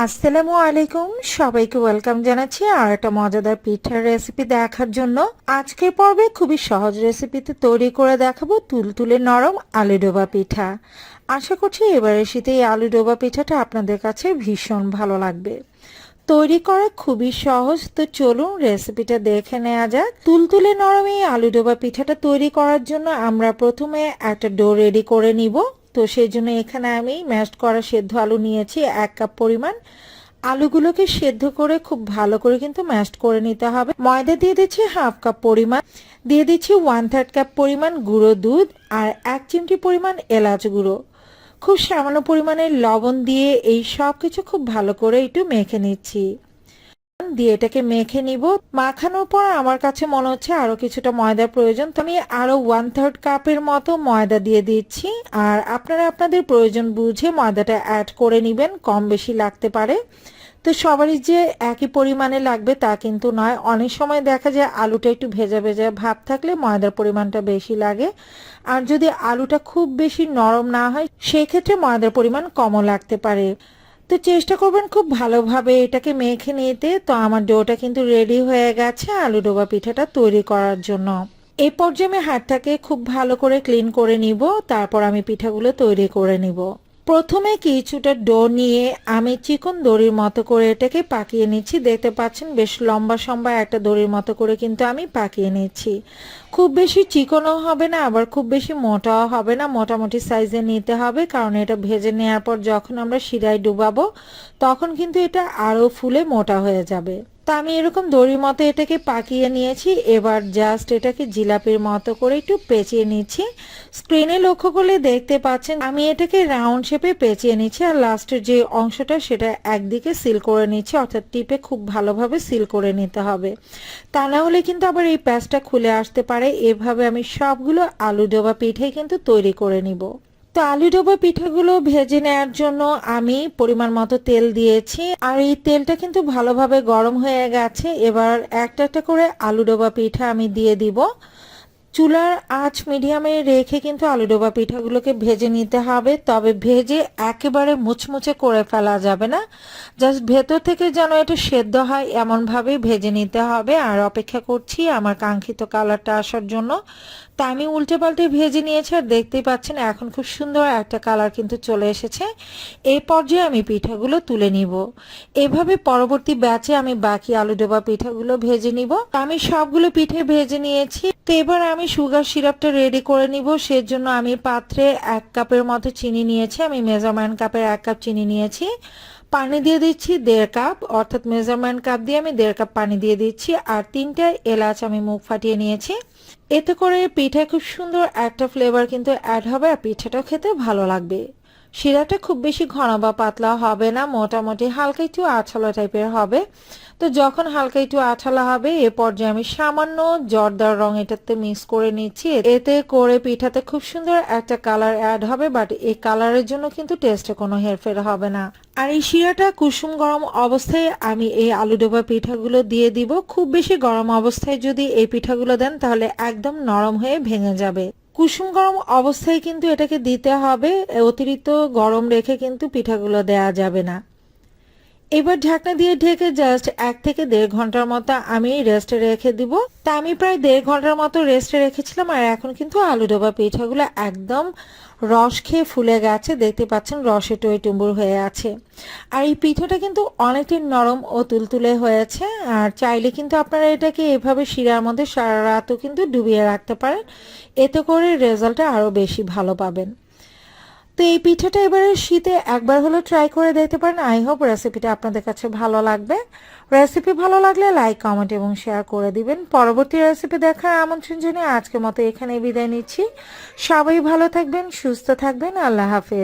আসসালামু আলাইকুম। সবাইকে ওয়েলকাম জানাচ্ছি আর একটা মজাদার পিঠার রেসিপি দেখার জন্য। আজকে পর্বে খুবই সহজ রেসিপিতে তৈরি করে দেখাবো তুলতুলে নরম আলু ডোবা পিঠা। আশা করছি এবারের শীতে এই আলু ডোবা পিঠাটা আপনাদের কাছে ভীষণ ভালো লাগবে। তৈরি করা খুবই সহজ, তো চলুন রেসিপিটা দেখে নেওয়া যাক। তুলতুলে নরম এই আলু ডোবা পিঠাটা তৈরি করার জন্য আমরা প্রথমে একটা ডো রেডি করে নিব। তো সেই জন্য এখানে আমি ম্যাশড করা সেদ্ধ আলু নিয়েছি, এক কাপ পরিমাণ। আলুগুলোকে সেদ্ধ করে খুব ভালো করে কিন্তু ম্যাশড করে নিতে হবে। ময়দা দিয়ে দিচ্ছি হাফ কাপ পরিমাণ। দিয়ে দিচ্ছি ওয়ান থার্ড কাপ পরিমাণ গুঁড়ো দুধ আর এক চিমটি পরিমাণ এলাচ গুঁড়ো। খুব সামান্য পরিমাণে লবণ দিয়ে এই সব কিছু খুব ভালো করে একটু মেখে নিচ্ছি। দিয়ে এটাকে মেখে নিব। মাখানোর পর আমার কাছে মনে হচ্ছে আরও কিছুটা ময়দার প্রয়োজন। তো আমি আরও ওয়ান থার্ড কাপের মতো ময়দা দিয়ে দিচ্ছি। আর আপনারা আপনাদের প্রয়োজন বুঝে ময়দাটা অ্যাড করে নেবেন, কম বেশি লাগতে পারে। তো সবারই যে একই পরিমাণে লাগবে তা কিন্তু নয়। অনেক সময় দেখা যায় আলুটা একটু ভেজা ভেজা ভাব থাকলে ময়দার পরিমাণটা বেশি লাগে। আর যদি আলুটা খুব বেশি নরম না হয়, সেক্ষেত্রে ময়দার পরিমাণ কমও লাগতে পারে। তো চেষ্টা করবেন খুব ভালোভাবে এটাকে মেখে নিতে। তো আমার ডোটা কিন্তু রেডি হয়ে গেছে আলু ডোবা পিঠাটা তৈরি করার জন্য। এই পর্যায়ে আমি হাতটাকে খুব ভালো করে ক্লিন করে নিব, তারপর আমি পিঠাগুলো তৈরি করে নিব। প্রথমে কিছুটা ডো নিয়ে আমি চিকন দড়ির মতো করে এটাকে পাকিয়ে নিচ্ছি। দেখতে পাচ্ছেন, বেশ লম্বা সম্বা একটা দড়ির মতো করে কিন্তু আমি পাকিয়ে নিচ্ছি। খুব বেশি চিকনও হবে না, আবার খুব বেশি মোটাও হবে না। মোটামুটি সাইজে নিতে হবে, কারণ এটা ভেজে নেওয়ার পর যখন আমরা শিরায় ডুবাবো, তখন কিন্তু এটা আরও ফুলে মোটা হয়ে যাবে। আমি এরকম দড়ির মতো এটাকে পাকিয়ে নিয়েছি। এবার জাস্ট এটাকে জিলাপির মতো করে একটু পেঁচিয়ে নিচ্ছি। স্ক্রিনে লক্ষ্য করলে দেখতে পাচ্ছেন, আমি এটাকে রাউন্ড শেপে পেঁচিয়ে নিচ্ছি আর লাস্টের যে অংশটা সেটা একদিকে সিল করে নিচ্ছি, অর্থাৎ টিপে খুব ভালোভাবে সিল করে নিতে হবে। তা না হলে কিন্তু আবার এই প্যাচটা খুলে আসতে পারে। এভাবে আমি সবগুলো আলু ডোবা পিঠে কিন্তু তৈরি করে নিব। তো আলু ডোবা পিঠাগুলো ভেজে নেওয়ার জন্য আমি পরিমাণ মতো তেল দিয়েছি। আর এই তেলটা কিন্তু ভালোভাবে গরম হয়ে গেছে। এবার একটা একটা করে আলু ডোবা পিঠা আমি দিয়ে দিব। চুলার আঁচ মিডিয়ামে রেখে কিন্তু আলু ডোবা পিঠাগুলোকে ভেজে নিতে হবে। তবে ভেজে একেবারে মুচমুচে করে ফেলা যাবে না। জাস্ট ভেতর থেকে যেন এটা সেদ্ধ হয়, এমনভাবেই ভেজে নিতে হবে। আর অপেক্ষা করছি আমার কাঙ্ক্ষিত কালারটা আসার জন্য। তা আমি উল্টে পাল্টে ভেজে নিয়েছি আর দেখতেই পাচ্ছেন এখন খুব সুন্দর একটা কালার কিন্তু চলে এসেছে। এই পর্যায়ে আমি পিঠাগুলো তুলে নিব। এভাবে পরবর্তী ব্যাচে আমি বাকি আলু ডোবা পিঠাগুলো ভেজে নিব। আমি সবগুলো পিঠে ভেজে নিয়েছি। তো এবার আমি সুগার সিরাপটা রেডি করে নিব, সেজন্য আমি পাত্রে এক কাপের মতো চিনি নিয়েছি, আমি মেজারমেন্ট কাপের এক কাপ চিনি নিয়েছি। পানি দিয়ে দিচ্ছি দেড় কাপ অর্থাৎ মেজারমেন্ট কাপ দিয়ে আমি দেড় কাপ পানি দিয়ে দিচ্ছি, আর তিনটা এলাচ আমি মুখ ফাটিয়ে নিয়েছি। এতে করে পিঠা খুব সুন্দর একটা ফ্লেভার কিন্তু অ্যাড হবে, আর পিঠাটাও খেতে ভালো লাগবে। শিরাটা খুব বেশি ঘন বা পাতলা হবে না, মোটামুটি হালকা একটু আঠালো টাইপের হবে। তো যখন হালকা একটু আঠালো হবে, এ পর্যায়ে আমি সামান্য জর্দার রং এটাতে মিক্স করে নিচ্ছি। এতে করে পিঠাতে খুব সুন্দর একটা কালার অ্যাড হবে, বাট এই কালারের জন্য কিন্তু টেস্টে কোনো হেরফের হবে না। আর এই শিরাটা কুসুম গরম অবস্থায় আমি এই আলু ডোবা পিঠাগুলো দিয়ে দিব। খুব বেশি গরম অবস্থায় যদি এই পিঠাগুলো দেন, তাহলে একদম নরম হয়ে ভেঙে যাবে। কুসুম গরম অবস্থায় কিন্তু এটাকে দিতে হবে। অতিরিক্ত গরম রেখে কিন্তু পিঠাগুলো দেয়া যাবে না। এবার ঢাকনা দিয়ে ঢেকে জাস্ট এক থেকে দেড় ঘণ্টার মতো আমি রেস্টে রেখে দিব। তা আমি প্রায় দেড় ঘণ্টার মতো রেস্টে রেখেছিলাম আর এখন কিন্তু আলু ডোবা পিঠাগুলো একদম রস খেয়ে ফুলে গেছে। দেখতে পাচ্ছেন রসে টই টুম্বুর হয়ে আছে। আর এই পিঠাটা কিন্তু অনেকটাই নরম ও তুলতুলে হয়েছে। আর চাইলে কিন্তু আপনারা এটাকে এভাবে শিরার মধ্যে সারা রাতও কিন্তু ডুবিয়ে রাখতে পারেন। এতে করে রেজাল্টটা আরও বেশি ভালো পাবেন। তো এই পিঠাটা এবারে শীতে একবার হলো ট্রাই করে দেখতে পারেন। আই হোপ রেসিপিটা আপনাদের কাছে ভালো লাগবে। রেসিপি ভালো লাগলে লাইক কমেন্ট এবং শেয়ার করে দিবেন। পরবর্তী রেসিপি দেখার আমন্ত্রণ জানিয়ে আজকের মতো এখানে বিদায় নিচ্ছি। সবাই ভালো থাকবেন, সুস্থ থাকবেন। আল্লাহ হাফেজ।